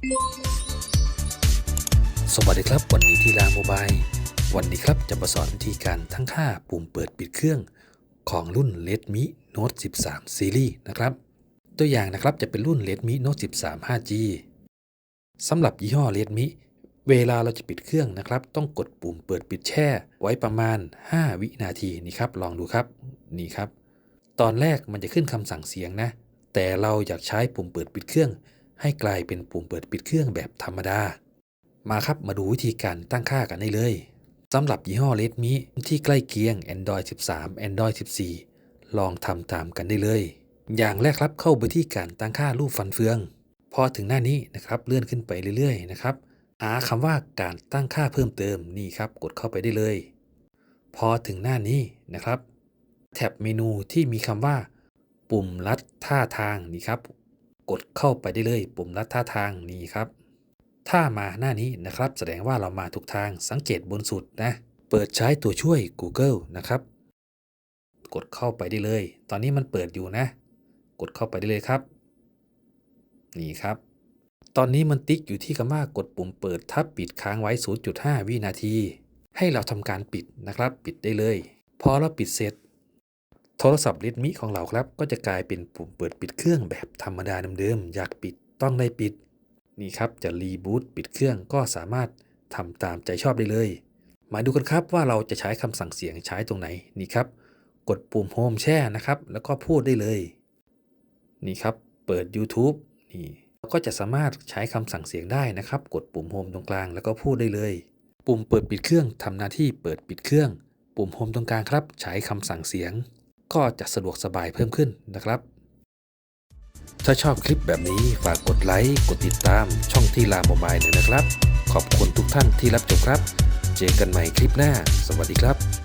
สวัสดีครับวันนี้ที่ลาโมบาย วันนี้ครับจะมาสอนวิธีการทั้งค่าปุ่มเปิดปิดเครื่อง ของรุ่น Redmi Note 13 Series นะครับ ตัวอย่างนะครับจะเป็นรุ่น Redmi Note 13 5G สำหรับยี่ห้อ Redmi เวลาเราจะปิดเครื่องนะครับ ต้องกดปุ่มเปิดปิดแช่ ไว้ประมาณ 5 วินาทีนี่ครับ ลองดูครับนี่ครับ ตอนแรกมันจะขึ้นคำสั่งเสียงนะ แต่เราอยากใช้ปุ่มเปิดปิดเครื่อง ให้กลายเป็นปุ่มเปิดปิดเครื่องแบบธรรมดา มาครับมาดูวิธีการตั้งค่ากันได้เลยสำหรับยี่ห้อ Redmi ที่ใกล้เคียง Android 13 Android 14 ลองทำตามกันได้เลย อย่างแรกครับเข้าไปที่การตั้งค่ารูปฟันเฟือง พอถึงหน้านี้นะครับเลื่อนขึ้นไปเรื่อยๆนะครับหาคำว่าการตั้งค่าเพิ่มเติมนี่ครับกดเข้าไปได้เลย พอถึงหน้านี้นะครับ แท็บเมนูที่มีคำว่า ปุ่มลัดท่าทางนี่ครับ กดเข้าไปได้เลยปุ่มลัดท่าทางนี่ครับ ถ้ามาหน้านี้นะครับ แสดงว่าเรามาถูกทางสังเกตบนสุดนะ เปิดใช้ตัวช่วย Google นะครับ กดเข้าไปได้เลย ตอนนี้มันเปิดอยู่นะ กดเข้าไปได้เลยครับ นี่ครับ ตอนนี้มันติ๊กอยู่ที่คำว่ากดปุ่มเปิดทับปิดค้างไว้ 0.5 วินาที ให้เราทำการปิดนะครับ ปิดได้เลย พอเราปิดเสร็จ โทรศัพท์ Redmi ของเราครับ ก็จะกลายเป็นปุ่มเปิดปิดเครื่องแบบธรรมดาเดิมๆอยากปิดต้องได้ปิด นี่ครับจะรีบูตปิดเครื่องก็สามารถทำตามใจชอบได้เลย มาดูกันครับว่าเราจะใช้คำสั่งเสียงใช้ตรงไหนนี่ครับ กดปุ่มโฮมแช่นะครับ แล้วก็พูดได้เลย นี่ครับเปิด YouTube นี่เราก็จะสามารถใช้คำสั่งเสียงได้นะครับ กดปุ่มโฮมตรงกลางแล้วก็พูดได้เลย ปุ่มเปิดปิดเครื่องทำหน้าที่เปิดปิดเครื่อง ปุ่มโฮมตรงกลางครับ ใช้คำสั่งเสียง ก็จะสะดวกสบายเพิ่มขึ้นนะครับ ถ้าชอบคลิปแบบนี้ฝากกดไลค์กดติดตามช่องที่ลาโมบายหน่อยนะครับ ขอบคุณทุกท่านที่รับชมครับ เจอกันใหม่คลิปหน้า สวัสดีครับ